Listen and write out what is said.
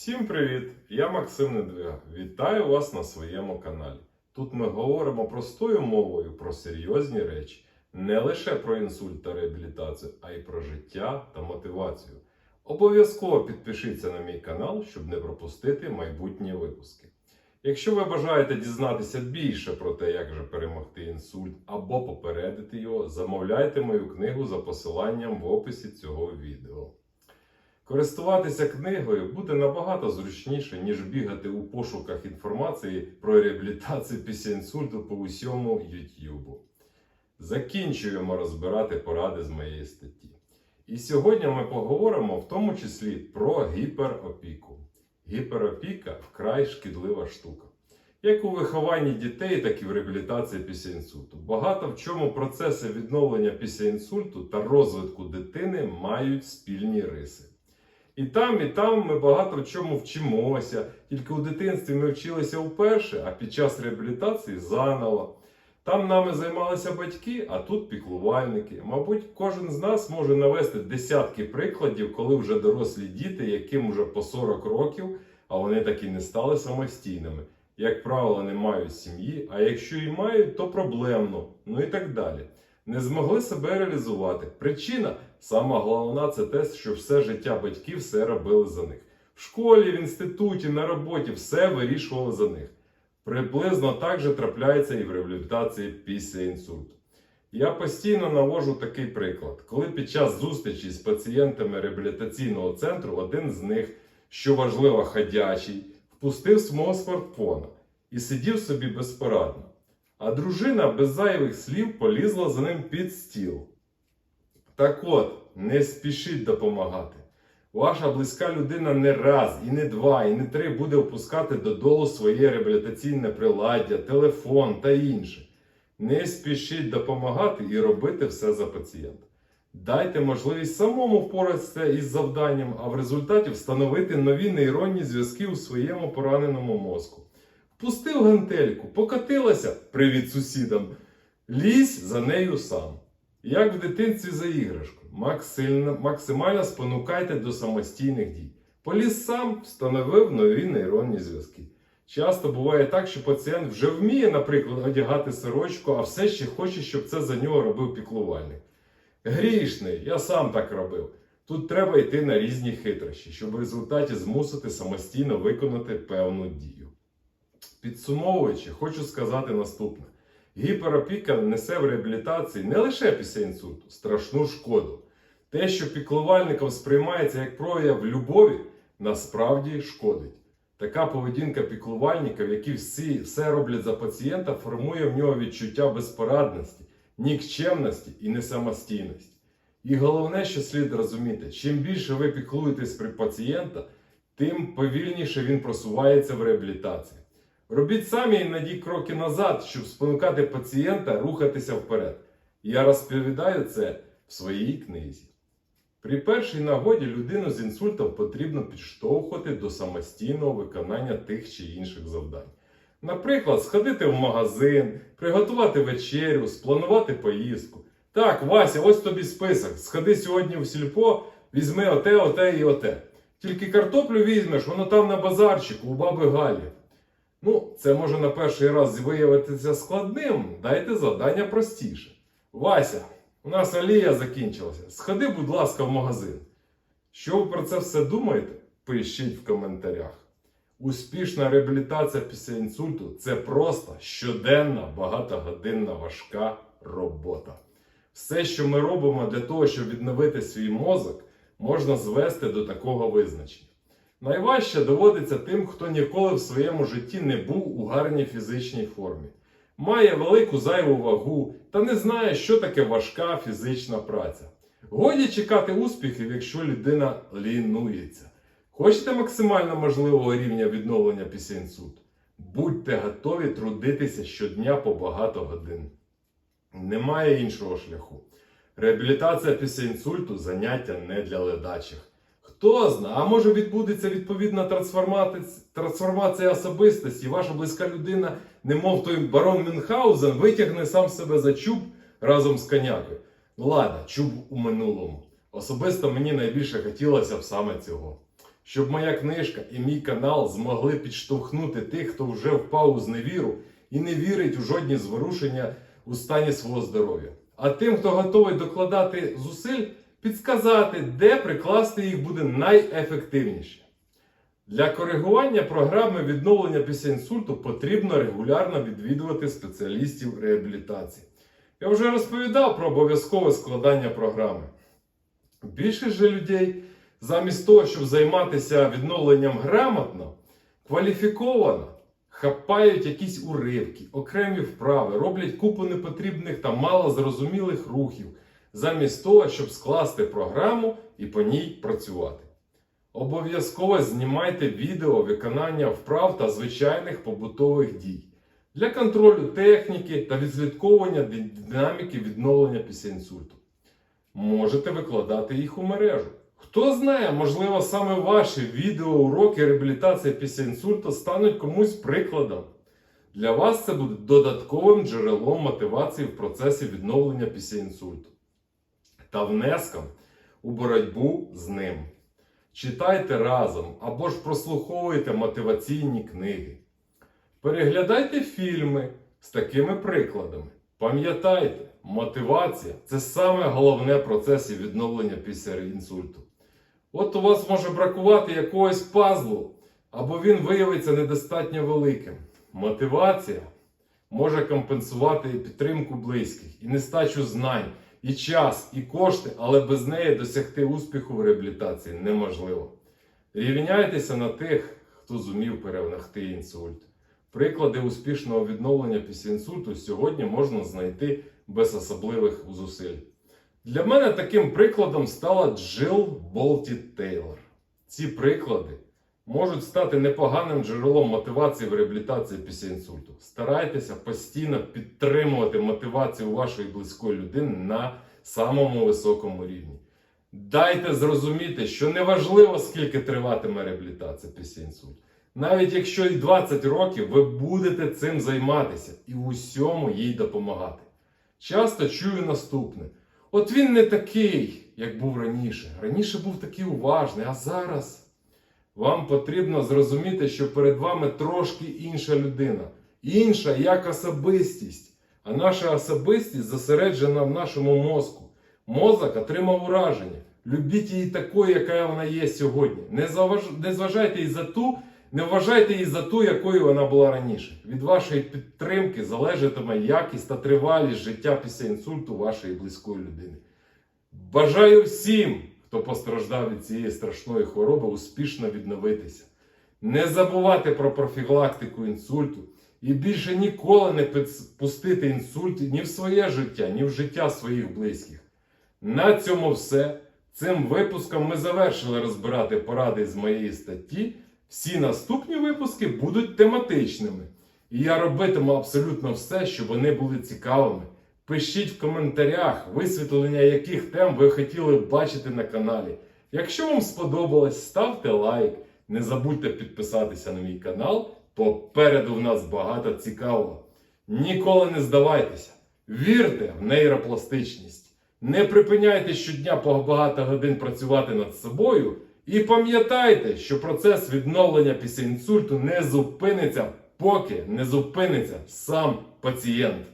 Всім привіт! Я Максим Недвига. Вітаю вас на своєму каналі. Тут ми говоримо простою мовою про серйозні речі, не лише про інсульт та реабілітацію, а й про життя та мотивацію. Обов'язково підпишіться на мій канал, щоб не пропустити майбутні випуски. Якщо ви бажаєте дізнатися більше про те, як же перемогти інсульт або попередити його, замовляйте мою книгу за посиланням в описі цього відео. Користуватися книгою буде набагато зручніше, ніж бігати у пошуках інформації про реабілітацію після інсульту по усьому YouTube. Закінчуємо розбирати поради з моєї статті. І сьогодні ми поговоримо в тому числі про гіперопіку. Гіперопіка вкрай шкідлива штука. Як у вихованні дітей, так і в реабілітації після інсульту. Багато в чому процеси відновлення після інсульту та розвитку дитини мають спільні риси. І там, і там ми багато в чому вчимося. Тільки у дитинстві ми вчилися вперше, а під час реабілітації заново. Там нами займалися батьки, а тут піклувальники. Мабуть, кожен з нас може навести десятки прикладів, коли вже дорослі діти, яким вже по 40 років, а вони так і не стали самостійними. Як правило, не мають сім'ї, а якщо і мають, то проблемно, ну і так далі. Не змогли себе реалізувати. Причина сама головна це те, що все життя батьків все робили за них. В школі, в інституті, на роботі все вирішували за них. Приблизно так же трапляється і в реабілітації після інсульту. Я постійно навожу такий приклад, коли під час зустрічі з пацієнтами реабілітаційного центру один з них, що важливо ходячий, впустив свого смартфона і сидів собі безпорадно. А дружина без зайвих слів полізла за ним під стіл. Так от, не спішіть допомагати. Ваша близька людина не раз, і не два, і не три буде опускати додолу своє реабілітаційне приладдя, телефон та інше. Не спішіть допомагати і робити все за пацієнта. Дайте можливість самому впоратися із завданням, а в результаті встановити нові нейронні зв'язки у своєму пораненому мозку. Впустив гантельку, покатилася, привіт сусідам, лізь за нею сам. Як в дитинстві за іграшку, максимально, максимально спонукайте до самостійних дій. Поліз сам встановив нові нейронні зв'язки. Часто буває так, що пацієнт вже вміє, наприклад, одягати сорочку, а все ще хоче, щоб це за нього робив піклувальник. Грішний, я сам так робив. Тут треба йти на різні хитрощі, щоб в результаті змусити самостійно виконати певну дію. Підсумовуючи, хочу сказати наступне: гіперопіка несе в реабілітації не лише після інсульту, страшну шкоду. Те, що піклувальником сприймається як прояв любові, насправді шкодить. Така поведінка піклувальників, які всі все роблять за пацієнта, формує в нього відчуття безпорадності, нікчемності і несамостійності. І головне, що слід розуміти, чим більше ви піклуєтесь при пацієнта, тим повільніше він просувається в реабілітації. Робіть самі іноді кроки назад, щоб спонукати пацієнта рухатися вперед. Я розповідаю це в своїй книзі. При першій нагоді людину з інсультом потрібно підштовхувати до самостійного виконання тих чи інших завдань. Наприклад, сходити в магазин, приготувати вечерю, спланувати поїздку. Так, Вася, ось тобі список. Сходи сьогодні в сільпо, візьми оте, оте і оте. Тільки картоплю візьмеш, воно там на базарчику у баби Галі. Ну, це може на перший раз виявитися складним. Дайте завдання простіше. Вася, у нас олія закінчилася. Сходи, будь ласка, в магазин. Що ви про це все думаєте? Пишіть в коментарях. Успішна реабілітація після інсульту це просто щоденна, багатогодинна важка робота. Все, що ми робимо для того, щоб відновити свій мозок, можна звести до такого визначення. Найважче доводиться тим, хто ніколи в своєму житті не був у гарній фізичній формі, має велику зайву вагу та не знає, що таке важка фізична праця. Годі чекати успіхів, якщо людина лінується. Хочете максимально можливого рівня відновлення після інсульту? Будьте готові трудитися щодня по багато годин. Немає іншого шляху. Реабілітація після інсульту заняття не для ледачих. Хто знає, а може відбудеться відповідна трансформація, особистості, ваша близька людина, немов той барон Мюнхгаузен, витягне сам себе за чуб разом з конякою. Ну ладно, чуб у минулому. Особисто мені найбільше хотілося б саме цього. щоб моя книжка і мій канал змогли підштовхнути тих, хто вже впав у зневіру і не вірить у жодні зворушення у стані свого здоров'я. А тим, хто готовий докладати зусиль, підсказати, де прикласти їх буде найефективніше. Для коригування програми відновлення після інсульту потрібно регулярно відвідувати спеціалістів реабілітації. Я вже розповідав про обов'язкове складання програми. Більшість же людей, замість того, щоб займатися відновленням грамотно, кваліфіковано, хапають якісь уривки, окремі вправи, роблять купу непотрібних та малозрозумілих рухів, замість того, щоб скласти програму і по ній працювати. Обов'язково знімайте відео виконання вправ та звичайних побутових дій для контролю техніки та відслідковування динаміки відновлення після інсульту. Можете викладати їх у мережу. Хто знає, можливо, саме ваші відеоуроки реабілітації після інсульту стануть комусь прикладом. Для вас це буде додатковим джерелом мотивації в процесі відновлення після інсульту та внеском у боротьбу з ним. Читайте разом або ж прослуховуйте мотиваційні книги. Переглядайте фільми з такими прикладами. Пам'ятайте, мотивація це саме головне в процесі відновлення після інсульту. От у вас може бракувати якогось пазлу, або він виявиться недостатньо великим. Мотивація може компенсувати і підтримку близьких, і нестачу знань, і час, і кошти, але без неї досягти успіху в реабілітації неможливо. Рівняйтеся на тих, хто зумів перемогти інсульт. Приклади успішного відновлення після інсульту сьогодні можна знайти без особливих зусиль. Для мене таким прикладом стала Джил Болті Тейлор. Ці приклади можуть стати непоганим джерелом мотивації в реабілітації після інсульту. Старайтеся постійно підтримувати мотивацію вашої близької людини на самому високому рівні. Дайте зрозуміти, що неважливо, скільки триватиме реабілітація після інсульту. Навіть якщо і 20 років, ви будете цим займатися і в усьому їй допомагати. Часто чую наступне: от він не такий, як був раніше. Раніше був такий уважний, а зараз вам потрібно зрозуміти, що перед вами трошки інша людина, інша як особистість. А наша особистість зосереджена в нашому мозку. Мозок отримав ураження. Любіть її такою, яка вона є сьогодні. Не, заваж... не зважайте її за ту, не вважайте її за ту, якою вона була раніше. Від вашої підтримки залежатиме якість та тривалість життя після інсульту вашої близької людини. Бажаю всім, хто постраждав від цієї страшної хвороби, успішно відновитися. Не забувати про профілактику інсульту і більше ніколи не пустити інсульт ні в своє життя, ні в життя своїх близьких. На цьому все. Цим випуском ми завершили розбирати поради з моєї статті. Всі наступні випуски будуть тематичними. І я робитиму абсолютно все, щоб вони були цікавими. Пишіть в коментарях, висвітлення яких тем ви хотіли б бачити на каналі. Якщо вам сподобалось, ставте лайк. Не забудьте підписатися на мій канал. Попереду в нас багато цікавого. Ніколи не здавайтеся. Вірте в нейропластичність. Не припиняйте щодня по багато годин працювати над собою. І пам'ятайте, що процес відновлення після інсульту не зупиниться, поки не зупиниться сам пацієнт.